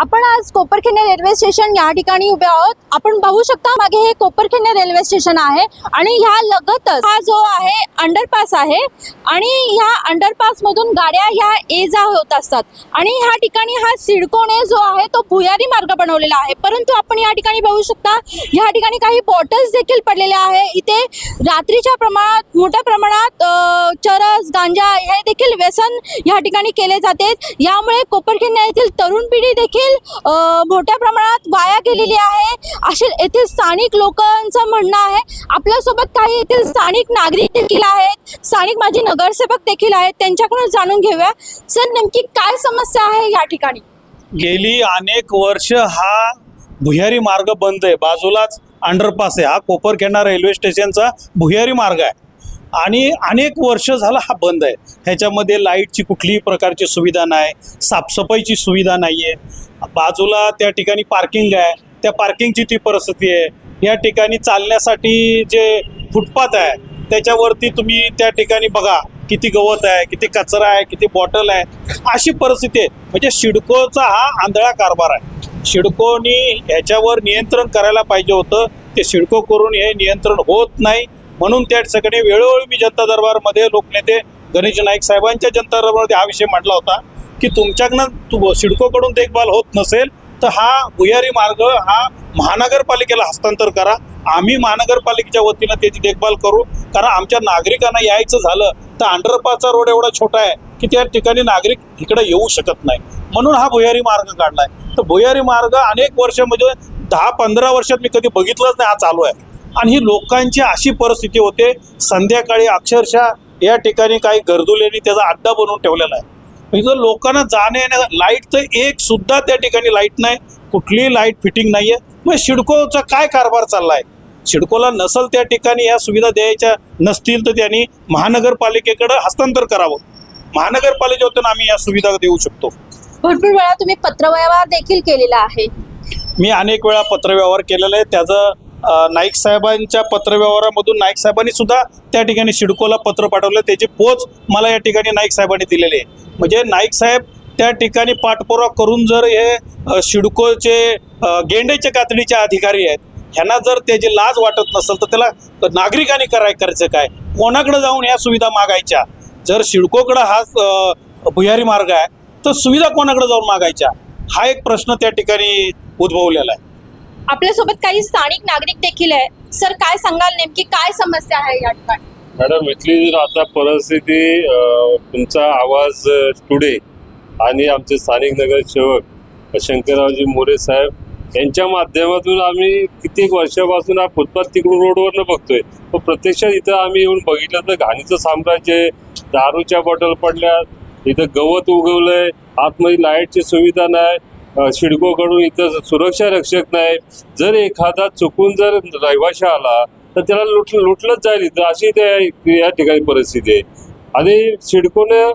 आपण आज कोपरखिंड railway station या ठिकाणी उभे आहोत. आपण बघू शकता मागे हे कोपरखिंड रेल्वे स्टेशन आहे आणि ह्या लगतच हा जो आहे अंडरपास आहे आणि ह्या अंडरपास मधून गाड्या ह्या ये जा होत असतात. आणि ह्या ठिकाणी हा सिडकोने जो आहे तो भुयारी मार्ग बनवलेला आहे. परंतु आपण या ठिकाणी बघू शकता या ठिकाणी काही बॉटल्स देखील पडलेल्या आहे. इथे रात्रीच्या प्रमाणात मोठ्या प्रमाणात चरस गांजा हे देखील व्यसन या ठिकाणी केले जाते. यामुळे कोपरखिंड येथील तरुण पिढी देखील देखील मोठ्या प्रमाणात वाया गेलेली आहे. असे येथील स्थानिक लोकांचं म्हणणं आहे आपल्यासोबत काही येथील स्थानिक नागरिक देखील आहेत स्थानिक माझे नगरसेवक देखील आहेत त्यांच्याकडून जाणून घेऊया. सर नेमकी काय समस्या आहे या ठिकाणी? गेली अनेक वर्ष हा भुयारी मार्ग बंद आहे. बाजूलाच अंडरपास आहे. हा कोपरखेडा रेल्वे स्टेशनचा भुयारी मार्ग आहे. आणि अनेक वर्ष झाला हा बंद आहे. ह्याच्यामध्ये लाईटची कुठलीही प्रकारची सुविधा नाही साफसफाईची सुविधा नाही आहे बाजूला त्या ठिकाणी पार्किंग आहे. त्या पार्किंगची ती परिस्थिती आहे. या ठिकाणी चालण्यासाठी जे फुटपाथ आहे त्याच्यावरती तुम्ही त्या ठिकाणी बघा किती गवत आहे किती कचरा आहे किती बॉटल आहे. अशी परिस्थिती आहे. म्हणजे शिडकोचा हा आंधळा कारभार आहे. शिडकोनी ह्याच्यावर नियंत्रण करायला पाहिजे होतं. ते शिडको करून हे नियंत्रण होत नाही. म्हणून त्या ठिकाणी वेळोवेळी मी जनता दरबारमध्ये लोकनेते गणेश नाईक साहेबांच्या जनता दरबारमध्ये हा विषय मांडला होता की तुमच्याकडनं तु सिडकोकडून देखभाल होत नसेल तर हा भुयारी मार्ग हा महानगरपालिकेला हस्तांतर करा. आम्ही महानगरपालिकेच्या वतीनं त्याची देखभाल करू. कारण आमच्या नागरिकांना यायचं झालं तर अंडरपासचा रोड एवढा छोटा आहे की त्या ठिकाणी नागरिक इकडे येऊ शकत नाही. म्हणून हा भुयारी मार्ग काढला आहे तर भुयारी मार्ग अनेक वर्ष म्हणजे दहा पंधरा वर्षात मी कधी बघितलंच नाही हा चालू आहे. आणि ही लोकांची अशी परिस्थिती होते संध्याकाळी अक्षरशः या ठिकाणी काही गर्दुल्यांनी त्याचा अड्डा बनवून ठेवलेला आहे. म्हणजे लोकांना जाणे येण्या लाइट तर एक सुद्धा त्या ठिकाणी लाइट नाही कुठलीही लाइट फिटिंग नाहीये. मग सिडकोचा काय कारभार चाललाय? सिडकोला नसल त्या ठिकाणी या सुविधा द्यायच्या नसतील तर त्यांनी महानगरपालिकेकडे हस्तांतर करावं. महानगरपालिके वतीनं आम्ही या सुविधा देऊ शकतो. भरपूर वेळा तुम्ही पत्रव्यवहार देखील केलेला आहे. मी अनेक वेळा पत्रव्यवहार केलेला आहे. त्याचं नाईक साहेबांच्या पत्रव्यवहारामधून नाईक साहेबांनी सुद्धा त्या ठिकाणी सिडकोला पत्र पाठवलं. त्याची पोच मला या ठिकाणी नाईक साहेबांनी दिलेली आहे. म्हणजे नाईक साहेब त्या ठिकाणी पाठपुरावा करून जर हे शिडकोचे सिडकोचे कातडीचे अधिकारी आहेत ह्यांना जर त्याची लाज वाटत नसेल तर त्याला नागरिकांनी कराय करायचं काय? कोणाकडे जाऊन या सुविधा मागायच्या? जर सिडकोकडं हा भुयारी मार्ग आहे तर सुविधा कोणाकडे जाऊन मागायच्या? हा एक प्रश्न त्या ठिकाणी उद्भवलेला आहे. आपल्यासोबत काही स्थानिक नागरिक देखील आहे. सर काय सांगाल नेमकी? काय समस्या आहे या ठिकाणी? मॅडम इथली जर आता परिस्थिती तुमचा आवाज टुडे आणि आमचे स्थानिक नगरसेवक शंकररावजी मोरे साहेब यांच्या माध्यमातून आम्ही कित्येक वर्षापासून हा फुटपाथ तिकडून रोडवरनं बघतोय. पण प्रत्यक्षात इथं आम्ही येऊन बघितलं तर घाणीचं साम्राज्य आहे. दारूच्या बॉटल पडल्या इथं गवत उगवलंय. आतमध्ये लाईटची सुविधा नाही. शिडकोकडून इथं सुरक्षा रक्षक नाही. जर एखादा चुकून जर रहिवाशी आला तर त्याला लुट लुटलंच जाईल इथं. अशी त्या या ठिकाणी परिस्थिती आहे. आणि शिडकोनं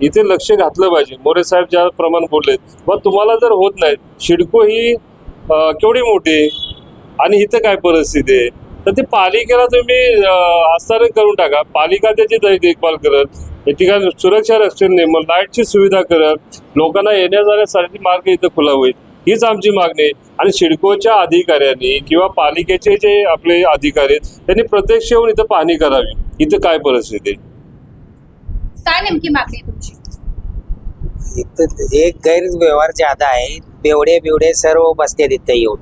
इथे लक्ष घातलं पाहिजे. मोरे साहेब ज्याप्रमाणे बोललेत मग तुम्हाला जर होत नाही सिडको ही केवढी मोठी आणि इथं काय परिस्थिती आहे? तर ते पालिकेला तुम्ही हस्तांतरण करून टाका. पालिका त्याची देखभाल करत या ठिकाणी सुरक्षा रक्षण नेमल लाईटची सुविधा करत लोकांना येण्या जाण्यासाठी मार्ग इथं खुला होईल हीच आमची मागणी आहे. आणि सिडकोच्या अधिकाऱ्यांनी किंवा पालिकेचे जे आपले अधिकारी आहेत त्यांनी प्रत्यक्ष येऊन इथं पाहणी करावी. इथं काय परिस्थिती आहे? काय नेमकी मागणी आहे तुमची? इथं एक गैरव्यवहार ज्यादा आहे बेवडे बिवडे सर्व बसतात इथं येऊन.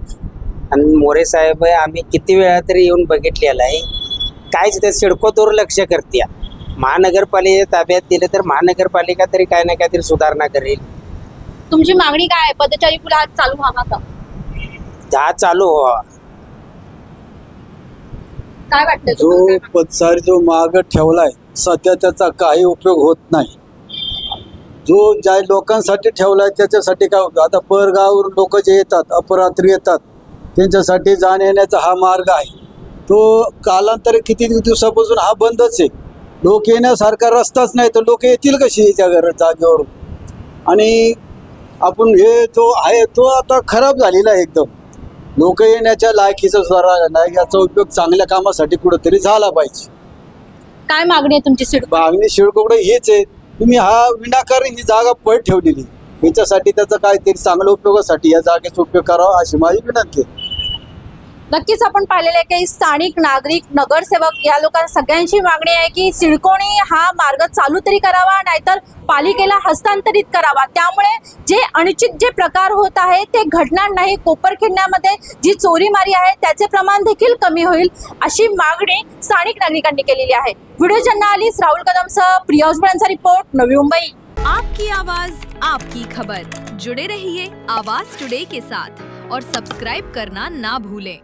आणि मोरे साहेब आम्ही किती वेळा तरी येऊन बघितलेलं आहे. काहीच ते सिडको दुर्लक्ष करते. महानगरपालिके ताब्यात दिले तर महानगरपालिका तरी काय ना काहीतरी सुधारणा करेल. तुमची मागणी काय आहे? पदचारी पुढे आज चालू व्हावा का? दहा चालू व्हावा. काय वाटतं जो तुम्हाला? पदसारी जो माग ठेवलाय सध्या त्याचा काही उपयोग होत नाही. जो ज्या लोकांसाठी ठेवलाय त्याच्यासाठी काय होतं? आता परगावरून लोक जे येतात अपरात्री येतात त्यांच्यासाठी जाण्या येण्याचा हा मार्ग आहे. तो कालांतरे किती दिवसापासून हा बंदच आहे. लोक येण्यासारखा रस्ताच नाही तर लोक येतील कशी त्या घर जागेवरून आणि आपण हे जो आहे तो आता खराब झालेला आहे एकदम. लोक येण्याच्या लायकीचा झाला नाही याचा उपयोग चांगल्या कामासाठी कुठंतरी झाला पाहिजे. काय मागणी आहे तुमची सिडको मागणी शिळकोकडे हेच आहे. तुम्ही हा विनाकारण ही जागा पळ ठेवलेली याच्यासाठी त्याचा काहीतरी चांगल्या उपयोगासाठी या जागेचा उपयोग करावा अशी माझी विनंती आहे. नक्कीच आपण पाहिलेलं आहे की स्थानिक नागरिक नगरसेवक या लोकांना सगळ्यांची मागणी आहे की सिडकोणी हा मार्ग चालू तरी करावा नाहीतर पालिकेला हस्तांतरित करावा. त्यामुळे जे अनुचित जे प्रकार होत आहे ते घडणार नाही. कोपरखिंड्यामध्ये जी चोरीमारी आहे त्याचे प्रमाण देखील कमी होईल अशी मागणी स्थानिक नागरिकांनी केलेली आहे. व्हिडिओ जर्नालिस्ट राहुल कदमसह प्रियांशा रिपोर्ट नवी मुंबई. आपकी आवाज आपकी खबर. जुड़े रहिए आवाज टुडे के साथ और सब्सक्राइब करना ना भूलें।